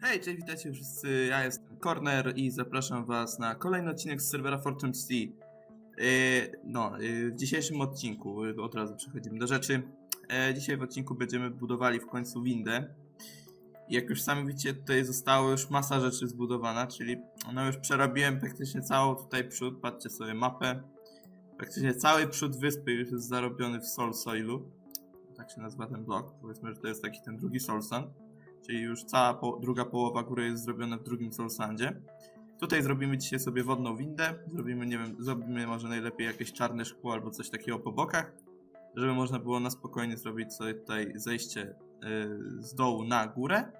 Hej, cześć, witajcie wszyscy, ja jestem Corner i zapraszam was na kolejny odcinek z serwera Fortune Sea. Yy, no, yy, w dzisiejszym odcinku, yy, od razu przechodzimy do rzeczy. Dzisiaj w odcinku będziemy budowali w końcu windę. Jak już sami widzicie, tutaj zostało już masa rzeczy zbudowana, czyli no już przerobiłem praktycznie całą tutaj przód, patrzcie sobie mapę. Praktycznie cały przód wyspy już jest zarobiony w Soul Soilu. Tak się nazywa ten blok, powiedzmy, że to jest taki ten drugi Soul Sand czyli już cała po, druga połowa góry jest zrobiona w drugim Soul Sandzie. Tutaj zrobimy dzisiaj sobie wodną windę, zrobimy, nie wiem, zrobimy może najlepiej jakieś czarne szkło albo coś takiego po bokach, żeby można było na spokojnie zrobić sobie tutaj zejście yy, z dołu na górę.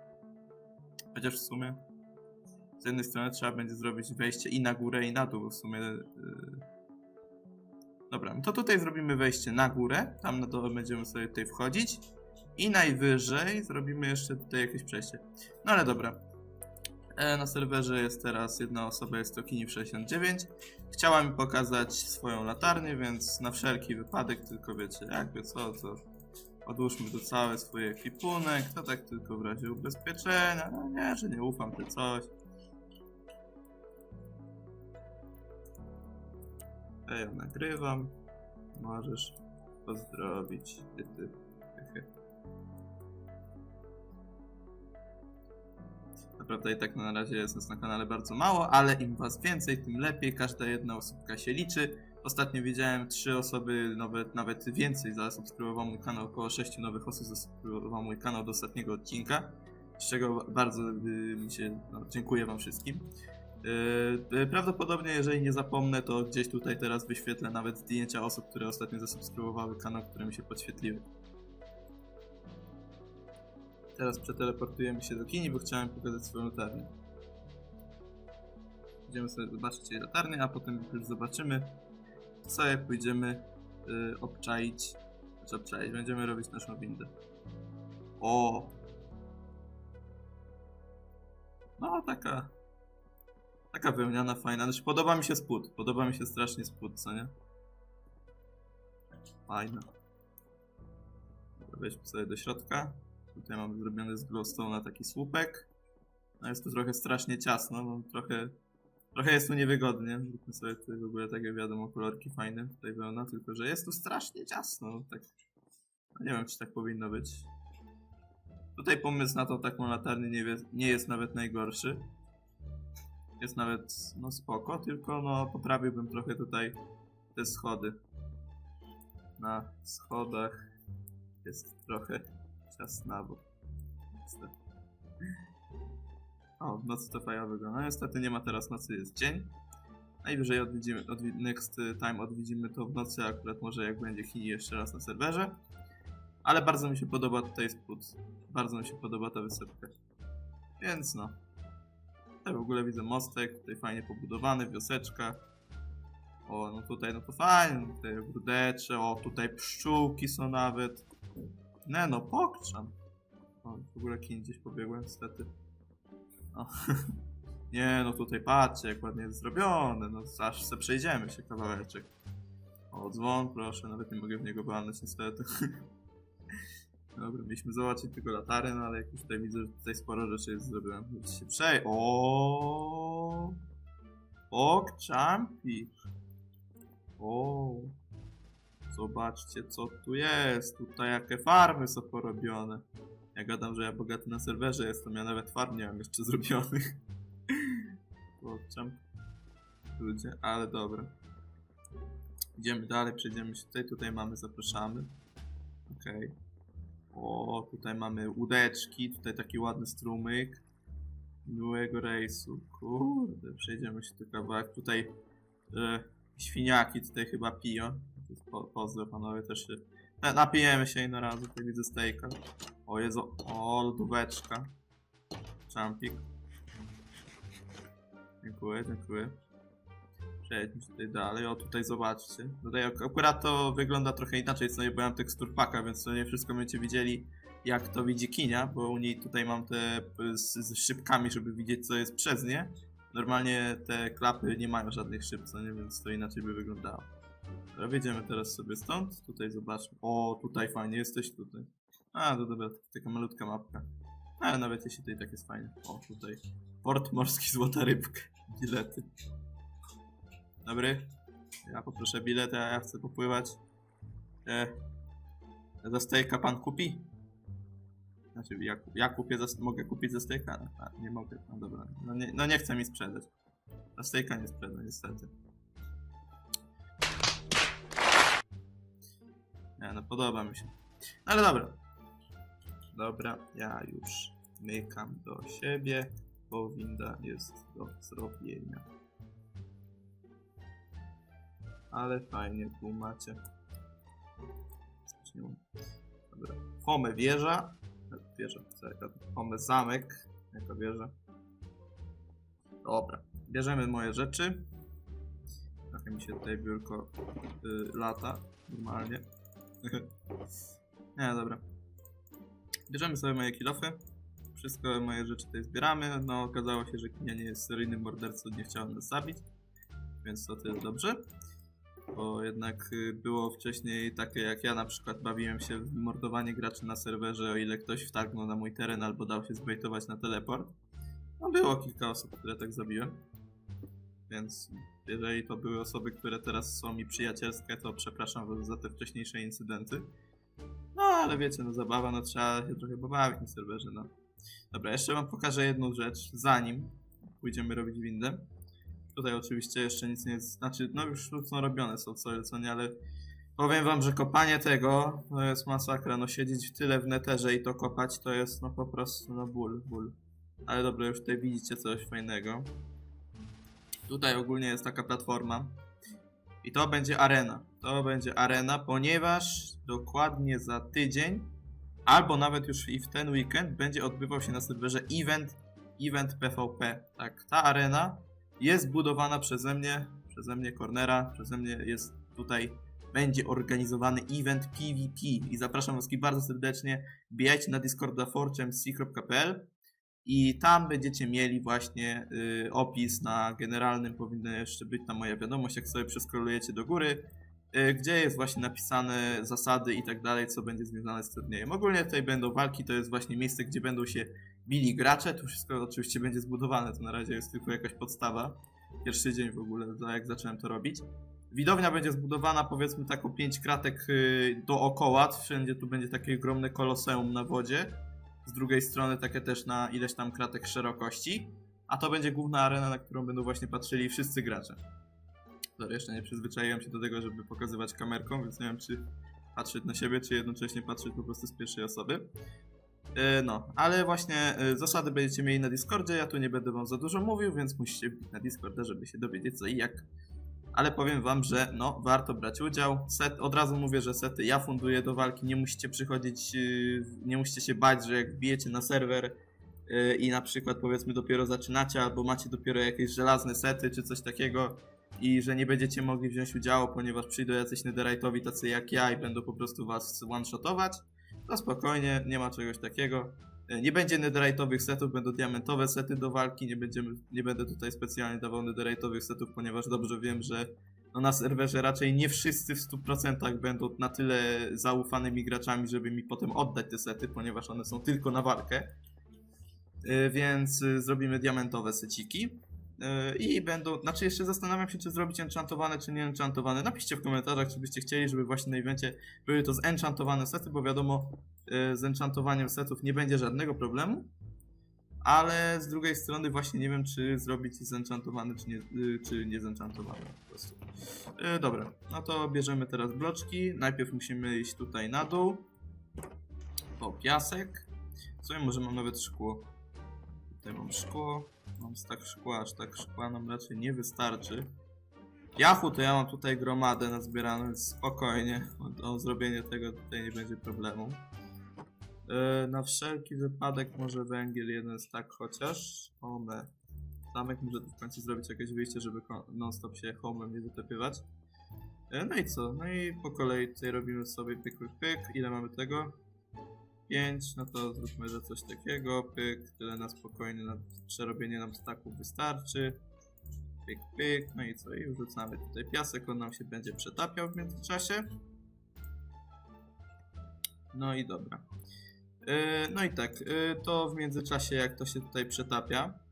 Chociaż w sumie z jednej strony trzeba będzie zrobić wejście i na górę i na dół, w sumie yy... Dobra, no to tutaj zrobimy wejście na górę, tam na dole będziemy sobie tutaj wchodzić. I najwyżej zrobimy jeszcze tutaj jakieś przejście. No ale dobra. E, na serwerze jest teraz jedna osoba, jest to Kini69. Chciała mi pokazać swoją latarnię, więc na wszelki wypadek, tylko wiecie, jakby co, to odłóżmy tu cały swój ekwipunek, to tak tylko w razie ubezpieczenia. No nie, że nie ufam czy coś. Ja ją nagrywam. Możesz pozdrowić. Ty, ty. Naprawdę i tak na razie jest nas na kanale bardzo mało, ale im was więcej, tym lepiej. Każda jedna osóbka się liczy. Ostatnio widziałem trzy osoby, nawet, nawet więcej zasubskrybowało mój kanał, około sześciu nowych osób zasubskrybowało mój kanał do ostatniego odcinka. Z czego bardzo y, mi się, no, dziękuję wam wszystkim. Yy, y, prawdopodobnie, jeżeli nie zapomnę, to gdzieś tutaj teraz wyświetlę nawet zdjęcia osób, które ostatnio zasubskrybowały kanał, które mi się podświetliły. Teraz przeteleportujemy się do kini, bo chciałem pokazać swoją latarnię. Idziemy sobie zobaczyć jej latarnię, a potem jak już zobaczymy, sobie pójdziemy y, obczaić. Znaczy obczaić, będziemy robić naszą windę. O! No, taka... Taka wełniana, fajna. Znaczy, podoba mi się spód. Podoba mi się strasznie spód, co nie? Fajna. Wejdźmy sobie do środka. Tutaj mamy zrobiony z glowstone'a taki słupek. No jest tu trochę strasznie ciasno, bo trochę, trochę jest tu niewygodnie. Zróbmy sobie tutaj w ogóle takie wiadomo kolorki fajne, tutaj wełna, tylko że jest tu strasznie ciasno. Tak, no nie wiem czy tak powinno być. Tutaj pomysł na tą taką latarnię nie, nie jest nawet najgorszy. Jest nawet no spoko, tylko no poprawiłbym trochę tutaj te schody. Na schodach jest trochę ciasnawo. Niestety. O, w nocy to fajnie wygląda. No niestety nie ma teraz nocy, jest dzień. Najwyżej odwiedzimy, odwi next time odwiedzimy to w nocy, akurat może jak będzie Chini jeszcze raz na serwerze. Ale bardzo mi się podoba tutaj spód. Bardzo mi się podoba ta wysepka. Więc no. Tutaj w ogóle widzę mostek, tutaj fajnie pobudowany, wioseczka. O, no tutaj no to fajnie, tutaj ogródecze, o tutaj pszczółki są nawet. Nie no, pokrzam. O, w ogóle kin gdzieś pobiegłem, niestety. O. Nie no, tutaj patrzcie, jak ładnie jest zrobione. No, aż se przejdziemy się kawałeczek. O, dzwon, proszę, nawet nie mogę w niego walnąć, niestety. Dobra, mieliśmy zobaczyć tylko latarę, no ale jak już tutaj widzę, że tutaj sporo rzeczy jest zrobione. Więc się przej... O, Pokczampi. O. Zobaczcie, co tu jest. Tutaj jakie farmy są porobione. Ja gadam, że ja bogaty na serwerze jestem, ja nawet farm nie mam jeszcze zrobionych. Kurczę. Ludzie, ale dobra. Idziemy dalej, przejdziemy się tutaj. Tutaj mamy, zapraszamy. Okej. O, tutaj mamy łódeczki, tutaj taki ładny strumyk. Miłego rejsu. Kurde, przejdziemy się tu kawałek. Tutaj e, świniaki tutaj chyba piją. Po, pozdro panowie też się. Na- Napijemy się inny raz, tutaj widzę stejka. O Jezu, o lodóweczka. Champik. Dziękuję, dziękuję. Przejdźmy tutaj dalej. O, tutaj zobaczcie. Tutaj ak- akurat to wygląda trochę inaczej, co nie, mam tekstur paka, więc to nie wszystko będziecie widzieli, jak to widzi kinia, bo u niej tutaj mam te z, z szybkami, żeby widzieć, co jest przez nie. Normalnie te klapy nie mają żadnych szyb, co nie, więc to inaczej by wyglądało. Dobra, wyjdziemy teraz sobie stąd. Tutaj zobaczmy. O, tutaj fajnie, jesteś tutaj. A, to dobra, taka malutka mapka. Ale nawet jeśli tutaj tak jest fajnie. O, tutaj. Port morski, złota rybka. Bilety. Dobry. Ja poproszę bilety, a ja chcę popływać. E, za stejka pan kupi? Znaczy, ja, ja kupię, za, mogę kupić za stejka? A, nie mogę, no dobra. No nie, no nie chce mi sprzedać. Za stejka nie sprzeda, niestety. Nie, no podoba mi się. No ale dobra. Dobra, ja już mykam do siebie, bo winda jest do zrobienia. Ale fajnie tu macie. Dobra. Home wieża. Wieża, co jaka zamek. Jaka wieża. Dobra. Bierzemy moje rzeczy. Trochę mi się tutaj biurko y, lata. Normalnie. Nie, dobra. Bierzemy sobie moje kilofy. Wszystko moje rzeczy tutaj zbieramy. No, okazało się, że Kinia nie jest seryjnym mordercą, nie chciał nas zabić. Więc to tyle dobrze. Bo jednak y, było wcześniej takie jak ja na przykład bawiłem się w mordowanie graczy na serwerze, o ile ktoś wtargnął na mój teren albo dał się zbejtować na teleport. No było kilka osób, które tak zabiłem. Więc jeżeli to były osoby, które teraz są mi przyjacielskie, to przepraszam za te wcześniejsze incydenty. No ale wiecie, no zabawa, no trzeba się trochę pobawić na serwerze, no. Dobra, jeszcze wam pokażę jedną rzecz, zanim pójdziemy robić windę. Tutaj oczywiście jeszcze nic nie znaczy, no już są robione są co, co nie, ale powiem wam, że kopanie tego to jest masakra, no siedzieć w tyle w neterze i to kopać to jest no po prostu no ból, ból. Ale dobra, już tutaj widzicie coś fajnego. Tutaj ogólnie jest taka platforma. I to będzie arena. To będzie arena, ponieważ dokładnie za tydzień, albo nawet już i w ten weekend, będzie odbywał się na serwerze event, event PvP. Tak, ta arena jest budowana przeze mnie, przeze mnie Cornera, przeze mnie jest tutaj, będzie organizowany event PvP i zapraszam was bardzo serdecznie, bijajcie na discorda forchamc.pl i tam będziecie mieli właśnie y, opis na generalnym, powinna jeszcze być tam moja wiadomość, jak sobie przeskrolujecie do góry, y, gdzie jest właśnie napisane zasady i tak dalej, co będzie związane z turniejem. Ogólnie tutaj będą walki, to jest właśnie miejsce, gdzie będą się bili gracze, to wszystko oczywiście będzie zbudowane, to na razie jest tylko jakaś podstawa. Pierwszy dzień w ogóle, jak zacząłem to robić. Widownia będzie zbudowana powiedzmy tak o 5 kratek y, dookoła, wszędzie tu będzie takie ogromne koloseum na wodzie z drugiej strony takie też na ileś tam kratek szerokości, a to będzie główna arena, na którą będą właśnie patrzyli wszyscy gracze. Sorry, jeszcze nie przyzwyczaiłem się do tego, żeby pokazywać kamerką, więc nie wiem czy patrzeć na siebie, czy jednocześnie patrzeć po prostu z pierwszej osoby. E, No, ale właśnie e, zasady będziecie mieli na Discordzie, ja tu nie będę wam za dużo mówił, więc musicie wbić na Discorda, żeby się dowiedzieć co i jak. Ale powiem wam, że no, warto brać udział. Set, od razu mówię, że sety ja funduję do walki, nie musicie przychodzić, yy, nie musicie się bać, że jak wbijecie na serwer i na przykład powiedzmy dopiero zaczynacie, albo macie dopiero jakieś żelazne sety czy coś takiego i że nie będziecie mogli wziąć udziału, ponieważ przyjdą jacyś netherite'owi tacy jak ja i będą po prostu was one-shotować, to spokojnie, nie ma czegoś takiego. Yy, Nie będzie netherite'owych setów, będą diamentowe sety do walki, nie, będziemy, nie będę tutaj specjalnie dawał netherite'owych setów, ponieważ dobrze wiem, że no na serwerze raczej nie wszyscy w 100% będą na tyle zaufanymi graczami, żeby mi potem oddać te sety, ponieważ one są tylko na walkę. Yy, Więc y, zrobimy diamentowe seciki. Yy, I będą, znaczy jeszcze zastanawiam się, czy zrobić enchantowane, czy nie enchantowane. Napiszcie w komentarzach, czy byście chcieli, żeby właśnie na evencie były to zenchantowane sety, bo wiadomo, yy, z enchantowaniem setów nie będzie żadnego problemu. Ale z drugiej strony właśnie nie wiem, czy zrobić zenchantowane, czy nie, yy, czy nie zenchantowane po prostu. Dobra, no to bierzemy teraz bloczki. Najpierw musimy iść tutaj na dół. Po piasek. W sumie może mam nawet szkło. Tutaj mam szkło. Mam stak szkła, aż tak szkła nam raczej nie wystarczy. Jachu to ja mam tutaj gromadę nazbieraną, więc spokojnie. O, zrobienie tego tutaj nie będzie problemu. Yy, na wszelki wypadek może węgiel jeden stak chociaż. Home. Muszę tu w końcu zrobić jakieś wyjście, żeby non-stop się homem nie wytepywać. Yy, no i co? No i po kolei tutaj robimy sobie pyk, pyk, pyk. Ile mamy tego? 5, no to zróbmy, że coś takiego, pyk, tyle na spokojnie, na przerobienie nam staków wystarczy. pyk, pyk. No i co? I wrzucamy tutaj piasek, on nam się będzie przetapiał w międzyczasie. No i dobra. Yy, no i tak, yy, to w międzyczasie jak to się tutaj przetapia,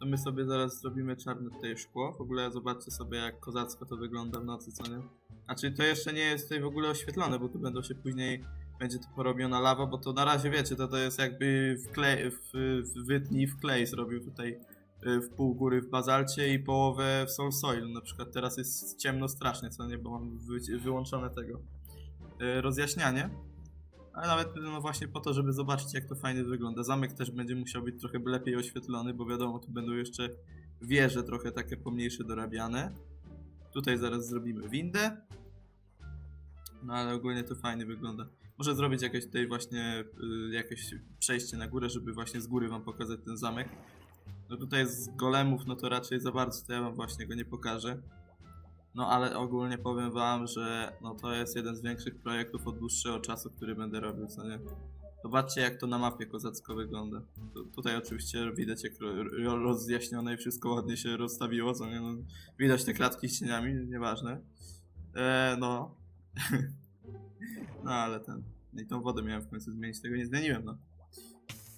to my sobie zaraz zrobimy czarne tutaj szkło. W ogóle zobaczcie sobie jak kozacko to wygląda w nocy, co nie? Znaczy to jeszcze nie jest tutaj w ogóle oświetlone, bo tu będą się później, będzie tu porobiona lawa, bo to na razie wiecie, to to jest jakby w, w, w wytnij w klej zrobił tutaj y, w pół góry w bazalcie i połowę w soul soil. Na przykład teraz jest ciemno strasznie, co nie, bo mam wy, wyłączone tego y, rozjaśnianie. Ale nawet no właśnie po to, żeby zobaczyć jak to fajnie wygląda. Zamek też będzie musiał być trochę lepiej oświetlony, bo wiadomo, tu będą jeszcze wieże trochę takie pomniejsze dorabiane. Tutaj zaraz zrobimy windę. No ale ogólnie to fajnie wygląda. Może zrobić jakieś tutaj właśnie y, jakieś przejście na górę, żeby właśnie z góry wam pokazać ten zamek. No tutaj z golemów, no to raczej za bardzo to ja wam właśnie go nie pokażę. No ale ogólnie powiem wam, że no to jest jeden z większych projektów od dłuższego czasu, który będę robił, co nie? Zobaczcie jak to na mapie kozacko wygląda. Tu, tutaj oczywiście widać jak ro, ro, rozjaśnione i wszystko ładnie się rozstawiło, co nie? No, widać te klatki z cieniami, nieważne. E, no. no ale ten. I tą wodę miałem w końcu zmienić, tego nie zmieniłem, no.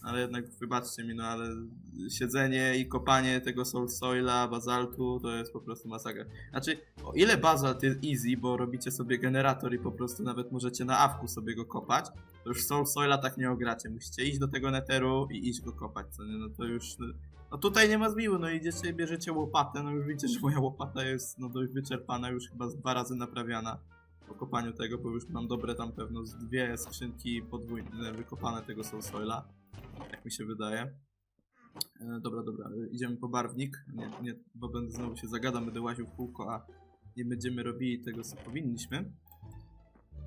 Ale jednak wybaczcie mi, no ale siedzenie i kopanie tego soul soila, bazaltu to jest po prostu masakra. Znaczy, o ile bazalt jest easy, bo robicie sobie generator i po prostu nawet możecie na awku sobie go kopać, to już soul soila tak nie ogracie. Musicie iść do tego neteru i iść go kopać, co nie? No to już... No tutaj nie ma zmiłu, no idziecie bierzecie łopatę, no już widzicie, że moja łopata jest no dość wyczerpana, już chyba dwa razy naprawiana po kopaniu tego, bo już mam dobre tam pewno z dwie skrzynki podwójne wykopane tego soul soila jak mi się wydaje. E, dobra, dobra, idziemy po barwnik, nie, nie, bo będę znowu się zagadam, będę łaził w kółko, a nie będziemy robili tego, co powinniśmy.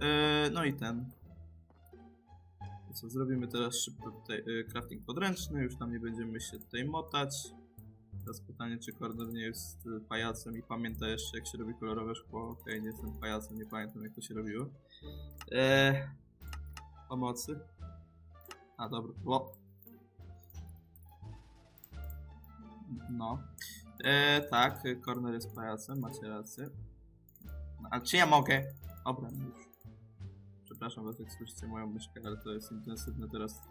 E, no i ten. Co, zrobimy teraz szybko tutaj e, crafting podręczny, już tam nie będziemy się tutaj motać. Pytanie, czy Corner nie jest e, pajacem i pamięta jeszcze, jak się robi kolorowe szkło. Okej, nie jestem pajacem, nie pamiętam, jak to się robiło. E, pomocy. A dobra, o. No. E, tak, Corner jest pajacem, macie rację. No, a czy ja mogę? Dobra, no już. Przepraszam was, jak słyszycie moją myszkę, ale to jest intensywne teraz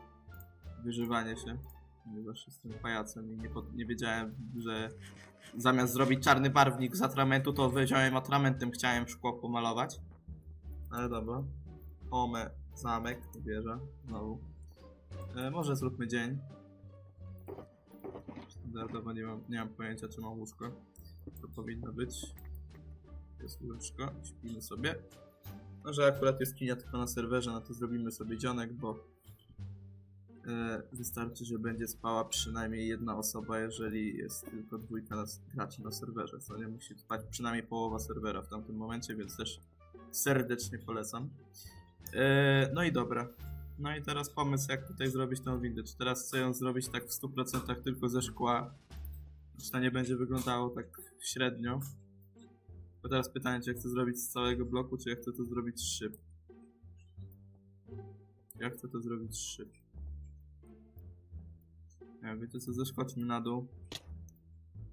wyżywanie się. Ponieważ jestem pajacem i nie, nie wiedziałem, że zamiast zrobić czarny barwnik z atramentu, to wziąłem atramentem, chciałem szkło pomalować. Ale dobra. Ome, zamek, wieża, znowu. E, może zróbmy dzień. Standardowo nie mam, nie mam pojęcia, czy mam łóżko. To powinno być. Jest łóżko, śpimy sobie. No, że akurat jest kinia tylko na serwerze, no to zrobimy sobie dzionek, bo wystarczy, że będzie spała przynajmniej jedna osoba, jeżeli jest tylko dwójka nas, graczy na serwerze, co nie musi spać przynajmniej połowa serwera w tamtym momencie, więc też serdecznie polecam. E, no i dobra. No i teraz pomysł, jak tutaj zrobić tą windę. Czy teraz chcę ją zrobić tak w 100% tylko ze szkła? Czy to nie będzie wyglądało tak średnio? Bo teraz pytanie, czy ja chcę zrobić z całego bloku, czy ja chcę to zrobić szyb. Ja chcę to zrobić szyb. Nie wiem, wiecie co, zeskoczmy na dół.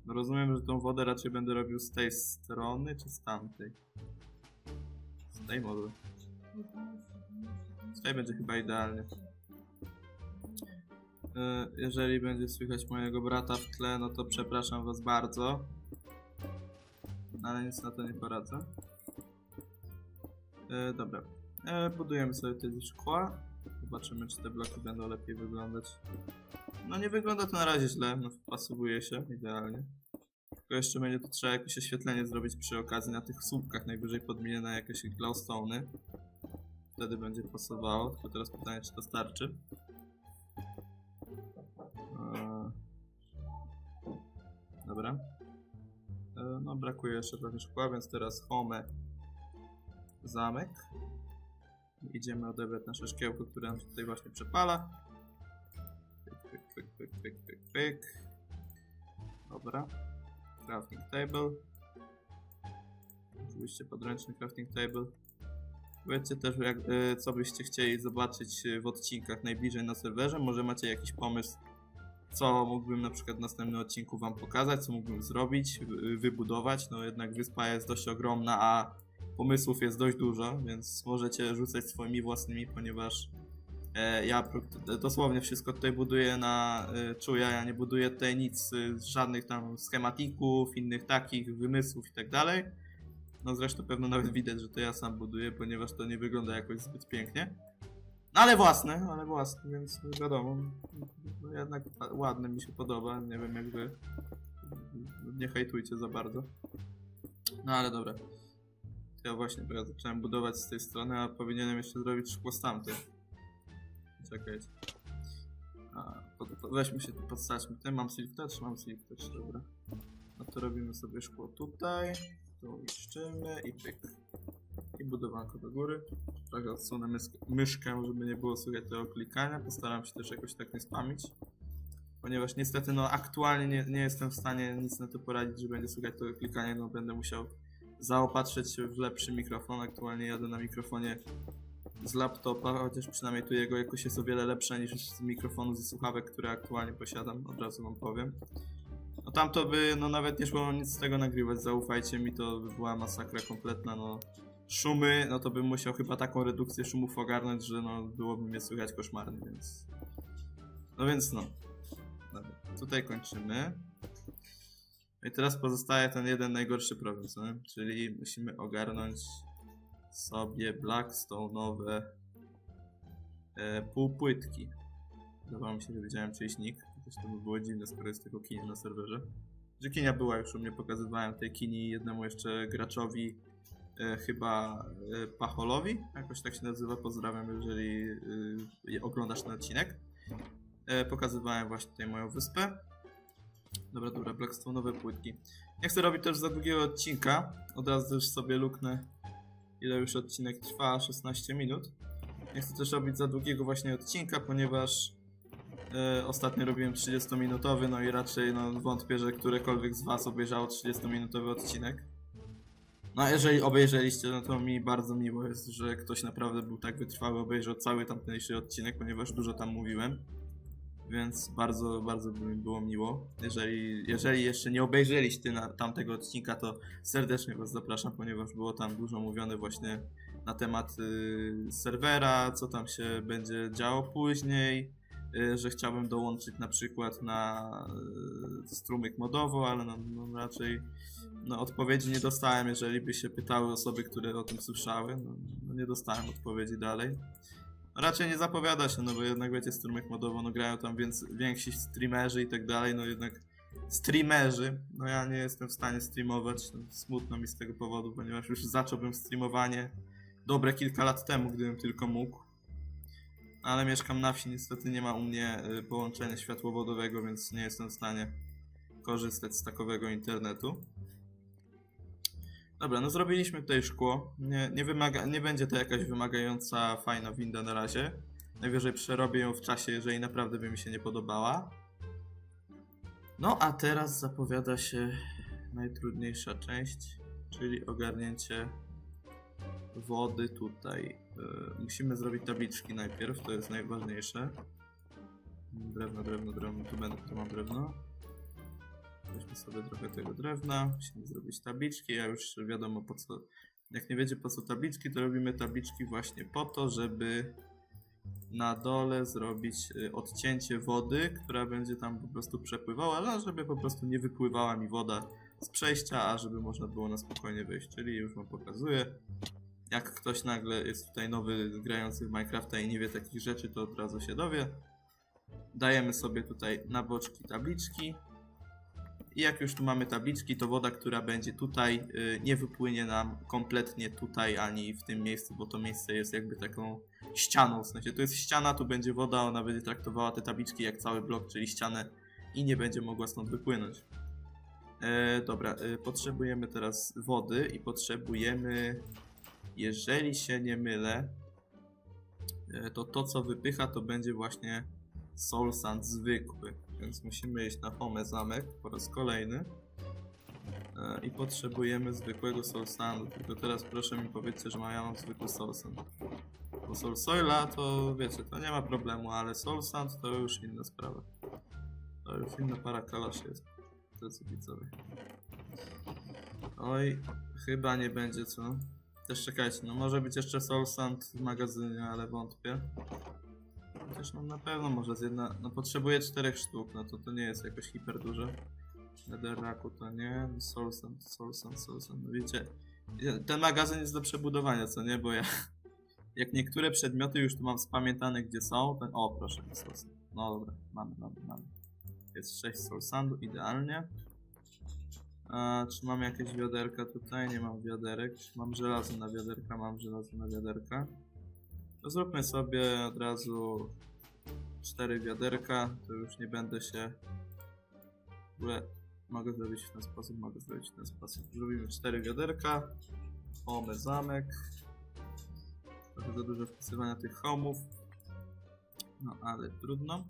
Rozumiem, że tą wodę raczej będę robił z tej strony, czy z tamtej? Z tej może. Tutaj będzie chyba idealnie. E, Jeżeli będzie słychać mojego brata w tle, no to przepraszam was bardzo. Ale nic na to nie poradzę. E, dobra. E, budujemy sobie te szkła. Zobaczymy, czy te bloki będą lepiej wyglądać. No nie wygląda to na razie źle, no pasowuje się idealnie. Tylko jeszcze będzie tu trzeba jakieś oświetlenie zrobić przy okazji na tych słupkach, najwyżej podmienię na jakieś glowstone'y. Wtedy będzie pasowało, tylko teraz pytanie, czy to starczy. Eee, Dobra. Eee, No, brakuje jeszcze trochę szkła, więc teraz home zamek. Idziemy odebrać nasze szkiełko, które nam się tutaj właśnie przepala. Pyk, pyk, pyk. Dobra. Crafting table. Oczywiście podręczny crafting table. Powiedzcie też, jak, y, co byście chcieli zobaczyć y, w odcinkach najbliżej na serwerze. Może macie jakiś pomysł, co mógłbym na przykład w następnym odcinku wam pokazać, co mógłbym zrobić, wy- wybudować. No jednak wyspa jest dość ogromna, a pomysłów jest dość dużo, więc możecie rzucać swoimi własnymi, ponieważ ja pro- dosłownie wszystko tutaj buduję na e, czuja, ja nie buduję tutaj nic, e, żadnych tam schematików, innych takich wymysłów i tak dalej. No zresztą pewno nawet widać, że to ja sam buduję, ponieważ to nie wygląda jakoś zbyt pięknie. No ale własne, ale własne, więc wiadomo, no jednak ładne mi się podoba, nie wiem jak wy. Nie hejtujcie za bardzo. No ale dobra. Ja właśnie, ja zacząłem budować z tej strony, a powinienem jeszcze zrobić szkło z tamtej. Czekajcie. A, pod, pod, weźmy się tu, podstaćmy. Ty mam silk touch, mam silk touch, dobra. No to robimy sobie szkło tutaj. Tu niszczymy i pyk. I budowanko do góry. Trochę odsunę mysk- myszkę, żeby nie było słychać tego klikania. Postaram się też jakoś tak nie spamić. Ponieważ niestety, no aktualnie nie, nie jestem w stanie nic na to poradzić, że będzie słychać tego klikania, no będę musiał zaopatrzyć się w lepszy mikrofon. Aktualnie jadę na mikrofonie z laptopa, chociaż przynajmniej tu jego jakość jest o wiele lepsza niż z mikrofonu ze słuchawek, które aktualnie posiadam, od razu wam powiem. No tam to by, no nawet nie szło nic z tego nagrywać, zaufajcie mi, to by była masakra kompletna, no. Szumy, no to bym musiał chyba taką redukcję szumów ogarnąć, że no byłoby mnie słychać koszmarnie, więc... No więc no. Dobra, tutaj kończymy. I teraz pozostaje ten jeden najgorszy problem, co? Czyli musimy ogarnąć sobie Blackstone'owe e, półpłytki. Wydawało mi się, że widziałem czyjś nick. Chociaż to by było dziwne, skoro jest tylko kinia na serwerze. Że kinia była już u mnie, pokazywałem tej kini jednemu jeszcze graczowi, e, chyba e, Pacholowi, jakoś tak się nazywa, pozdrawiam, jeżeli e, oglądasz ten odcinek. E, pokazywałem właśnie tutaj moją wyspę. Dobra, dobra, Blackstone'owe płytki. Nie chcę robić też za długiego odcinka, od razu też sobie luknę ile już odcinek trwa, 16 minut. Nie chcę też robić za długiego właśnie odcinka, ponieważ e, ostatnio robiłem 30-minutowy, no i raczej no, wątpię, że którekolwiek z Was obejrzało 30-minutowy odcinek. No jeżeli obejrzeliście, no to mi bardzo miło jest, że ktoś naprawdę był tak wytrwały, obejrzał cały tamtejszy odcinek, ponieważ dużo tam mówiłem. Więc bardzo, bardzo by mi było miło. Jeżeli, jeżeli jeszcze nie obejrzeliście tamtego odcinka, to serdecznie Was zapraszam, ponieważ było tam dużo mówione właśnie na temat y, serwera, co tam się będzie działo później, y, że chciałbym dołączyć na przykład na y, strumyk modowo, ale no, no raczej no, odpowiedzi nie dostałem, jeżeli by się pytały osoby, które o tym słyszały. No, no nie dostałem odpowiedzi dalej. Raczej nie zapowiada się, no bo jednak wiecie, strumyk modowo, no grają tam więc, więksi streamerzy i tak dalej, no jednak streamerzy, no ja nie jestem w stanie streamować, no, smutno mi z tego powodu, ponieważ już zacząłbym streamowanie dobre kilka lat temu, gdybym tylko mógł. Ale mieszkam na wsi, niestety nie ma u mnie y, połączenia światłowodowego, więc nie jestem w stanie korzystać z takowego internetu. Dobra, no zrobiliśmy tutaj szkło. Nie, nie, wymaga, nie będzie to jakaś wymagająca, fajna winda na razie. Najwyżej przerobię ją w czasie, jeżeli naprawdę by mi się nie podobała. No a teraz zapowiada się najtrudniejsza część, czyli ogarnięcie wody tutaj. Yy, musimy zrobić tabliczki najpierw, to jest najważniejsze. Drewno, drewno, drewno, tu będę, tu mam drewno. Weźmy sobie trochę tego drewna, musimy zrobić tabliczki, ja już wiadomo po co, jak nie wiecie po co tabliczki, to robimy tabliczki właśnie po to, żeby na dole zrobić y, odcięcie wody, która będzie tam po prostu przepływała, ale żeby po prostu nie wypływała mi woda z przejścia, a żeby można było na spokojnie wyjść, czyli już wam pokazuję. Jak ktoś nagle jest tutaj nowy grający w Minecrafta i nie wie takich rzeczy, to od razu się dowie. Dajemy sobie tutaj na boczki tabliczki. I jak już tu mamy tabliczki, to woda, która będzie tutaj, y, nie wypłynie nam kompletnie tutaj ani w tym miejscu, bo to miejsce jest jakby taką ścianą. W sensie to jest ściana, tu będzie woda, ona będzie traktowała te tabliczki jak cały blok, czyli ścianę i nie będzie mogła stąd wypłynąć. E, dobra, e, potrzebujemy teraz wody i potrzebujemy, jeżeli się nie mylę, e, to to co wypycha to będzie właśnie soul sand zwykły. Więc musimy iść na home zamek po raz kolejny. E, I potrzebujemy zwykłego soul sandu. Tylko teraz proszę mi powiedzcie, że ja mam zwykły soul sand. Bo soul soila to wiecie, to nie ma problemu, ale soul sand to już inna sprawa. To już inna para kalaszy jest. Drodzy widzowie. Oj, chyba nie będzie co. Też czekajcie, no może być jeszcze Soul Sand w magazynie, ale wątpię. Chociaż no na pewno może z jedna... No potrzebuję czterech sztuk, no to to nie jest jakoś hiper duże. Netherracku to nie, Soul Sand, Soul Sand, Soul Sand, no wiecie. Ten magazyn jest do przebudowania, co nie, bo ja... Jak niektóre przedmioty już tu mam spamiętane gdzie są, to... O, proszę, Soul Sand. No dobra, mamy, mamy, mamy. Jest 6 Soul Sandu, idealnie. A, czy mam jakieś wiaderka tutaj? Nie mam wiaderek. Mam żelazo na wiaderka? Mam żelazo na wiaderka. To zróbmy sobie od razu cztery wiaderka. To już nie będę się... W ogóle mogę zrobić w ten sposób, mogę zrobić w ten sposób. Zrobimy cztery wiaderka. Mamy zamek. Trochę za dużo wpisywania tych homów. No ale trudno.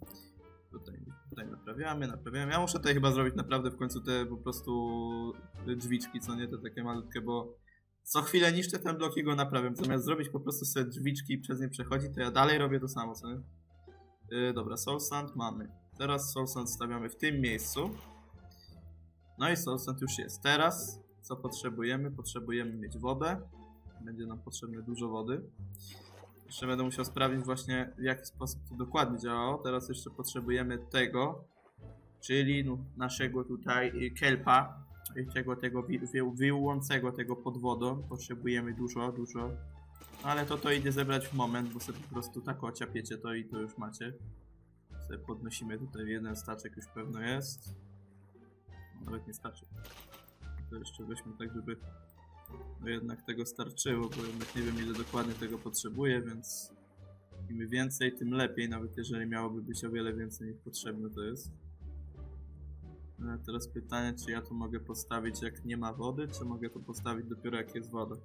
Tutaj, tutaj naprawiamy, naprawiamy. Ja muszę tutaj chyba zrobić naprawdę w końcu te po prostu drzwiczki, co nie, te takie malutkie, bo co chwilę niszczę ten blok i go naprawiam. Zamiast zrobić po prostu sobie drzwiczki i przez nie przechodzi, to ja dalej robię to samo, co nie? Yy, dobra, Soul Sand mamy. Teraz Soul Sand stawiamy w tym miejscu. No i Soul Sand już jest. Teraz co potrzebujemy? Potrzebujemy mieć wodę. Będzie nam potrzebne dużo wody. Jeszcze będę musiał sprawdzić właśnie w jaki sposób to dokładnie działało. Teraz jeszcze potrzebujemy tego, czyli no, naszego tutaj y, kelpa, tego, tego wi- wyłującego tego pod wodą. Potrzebujemy dużo, dużo. Ale to to idzie zebrać w moment, bo sobie po prostu tak ociapiecie to i to już macie. Sobie podnosimy tutaj jeden staczek już pewno jest. No, Nawet nie starczy. To jeszcze weźmy tak, żeby no jednak tego starczyło, bo jednak nie wiem ile dokładnie tego potrzebuję, więc im więcej, tym lepiej, nawet jeżeli miałoby być o wiele więcej niż potrzebne to jest. A teraz pytanie, czy ja to mogę postawić jak nie ma wody, czy mogę to postawić dopiero jak jest woda?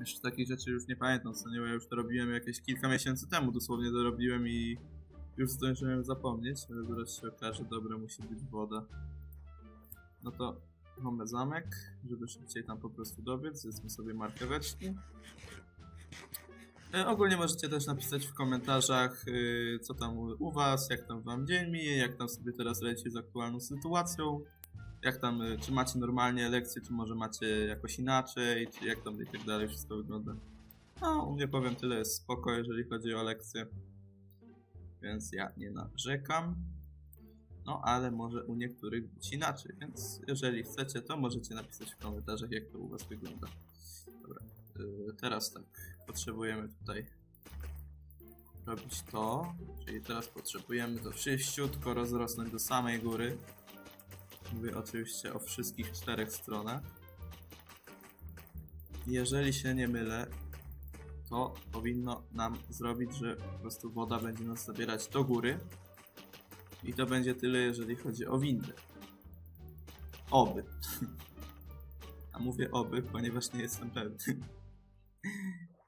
Jeszcze takich rzeczy już nie pamiętam, co nie, ja już to robiłem jakieś kilka miesięcy temu, dosłownie to robiłem i już zdążyłem zapomnieć, ale zaraz się okaże, dobra, musi być woda. No to mamy zamek, żeby szybciej tam po prostu dobiec. Zjedzmy sobie marcheweczki. E, ogólnie możecie też napisać w komentarzach, y, co tam u, was, jak tam wam dzień mije, jak tam sobie teraz leci z aktualną sytuacją. Jak tam, y, czy macie normalnie lekcje, czy może macie jakoś inaczej, czy jak tam i tak dalej wszystko wygląda. No, u mnie powiem tyle jest spoko, jeżeli chodzi o lekcje. Więc ja nie narzekam. No, ale może u niektórych być inaczej, więc jeżeli chcecie, to możecie napisać w komentarzach, jak to u Was wygląda. Dobra, teraz tak, potrzebujemy tutaj robić to, czyli teraz potrzebujemy to wszyściutko rozrosnąć do samej góry. Mówię oczywiście o wszystkich czterech stronach. Jeżeli się nie mylę, to powinno nam zrobić, że po prostu woda będzie nas zabierać do góry. I to będzie tyle, jeżeli chodzi o windy. Oby. A mówię oby, ponieważ nie jestem pewny.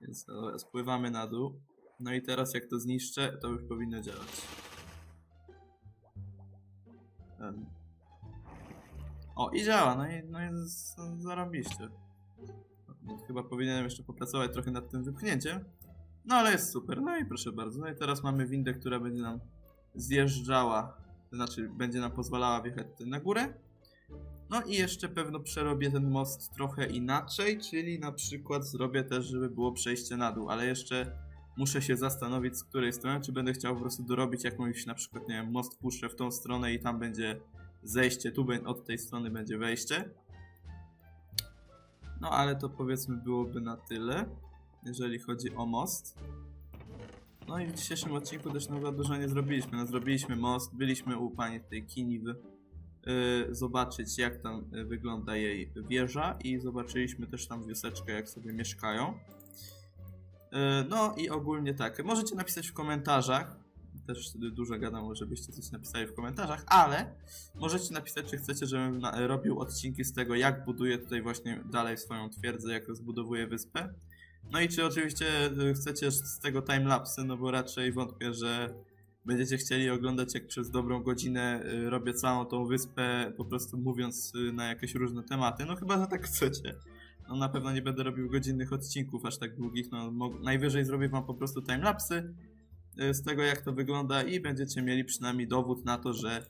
Więc dobra, spływamy na dół. No i teraz jak to zniszczę, to już powinno działać. Em. O, i działa, no i, no i zarobiście. No, Chyba powinienem jeszcze popracować trochę nad tym wypchnięciem. No ale jest super, no i proszę bardzo. No i teraz mamy windę, która będzie nam zjeżdżała, to znaczy będzie nam pozwalała wjechać na górę. No i jeszcze pewno przerobię ten most trochę inaczej, czyli na przykład zrobię też, żeby było przejście na dół, ale jeszcze muszę się zastanowić z której strony, czy będę chciał po prostu dorobić jakąś na przykład, nie wiem, most puszczę w tą stronę i tam będzie zejście, tu od tej strony będzie wejście. No ale to powiedzmy byłoby na tyle, jeżeli chodzi o most. No i w dzisiejszym odcinku też za dużo nie zrobiliśmy. No, zrobiliśmy most, byliśmy u pani tej Kiniwy yy, zobaczyć jak tam y, wygląda jej wieża i zobaczyliśmy też tam wioseczkę jak sobie mieszkają. Yy, no i ogólnie tak, możecie napisać w komentarzach, też dużo gadam, żebyście coś napisali w komentarzach, ale możecie napisać czy chcecie, żebym robił odcinki z tego jak buduję tutaj właśnie dalej swoją twierdzę, jak rozbudowuję wyspę. No i czy oczywiście y, chcecie z tego timelapsy, no bo raczej wątpię, że będziecie chcieli oglądać jak przez dobrą godzinę y, robię całą tą wyspę, po prostu mówiąc y, na jakieś różne tematy, no chyba, że tak chcecie. No na pewno nie będę robił godzinnych odcinków aż tak długich, no najwyżej zrobię wam po prostu timelapsy y, z tego jak to wygląda i będziecie mieli przynajmniej dowód na to, że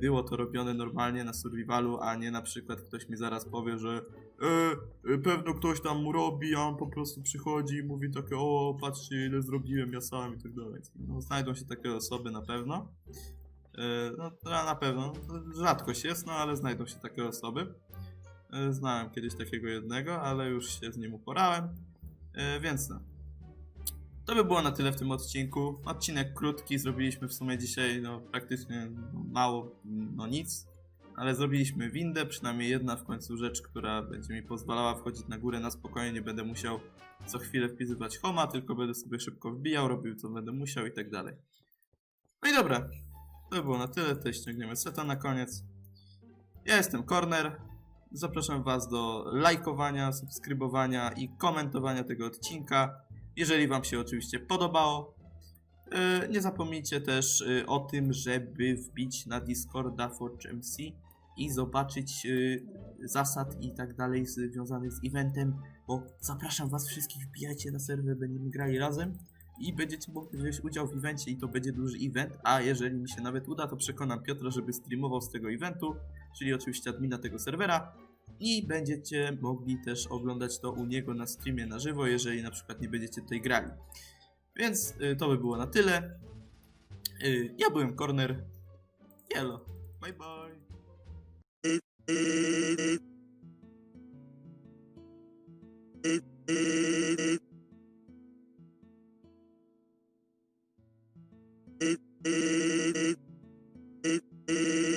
było to robione normalnie na survivalu, a nie na przykład ktoś mi zaraz powie, że e, y, pewno ktoś tam mu robi, a on po prostu przychodzi i mówi takie o, patrzcie ile zrobiłem ja sam i tak dalej. No, znajdą się takie osoby na pewno. E, No na pewno, rzadkość jest, no ale znajdą się takie osoby. E, Znałem kiedyś takiego jednego, ale już się z nim uporałem, E, więc no. To by było na tyle w tym odcinku. Odcinek krótki, zrobiliśmy w sumie dzisiaj no, praktycznie no, mało, no nic, ale zrobiliśmy windę, przynajmniej jedna w końcu rzecz, która będzie mi pozwalała wchodzić na górę na spokojnie, nie będę musiał co chwilę wpisywać homa, tylko będę sobie szybko wbijał, robił co będę musiał i tak dalej. No i dobra, to by było na tyle, tutaj ściągniemy seta na koniec. Ja jestem Corner, zapraszam Was do lajkowania, subskrybowania i komentowania tego odcinka jeżeli Wam się oczywiście podobało. Yy, Nie zapomnijcie też yy, o tym, żeby wbić na Discorda ForgeMC i zobaczyć yy, zasad i tak dalej związanych z eventem, bo zapraszam Was wszystkich, wbijajcie na serwer, będziemy grali razem i będziecie mogli wziąć udział w evencie i to będzie duży event, a jeżeli mi się nawet uda, to przekonam Piotra, żeby streamował z tego eventu, czyli oczywiście admina tego serwera i będziecie mogli też oglądać to u niego na streamie na żywo, jeżeli na przykład nie będziecie tutaj grali. Więc y, to by było na tyle. Y, ja byłem Corner. Jelo. Bye bye.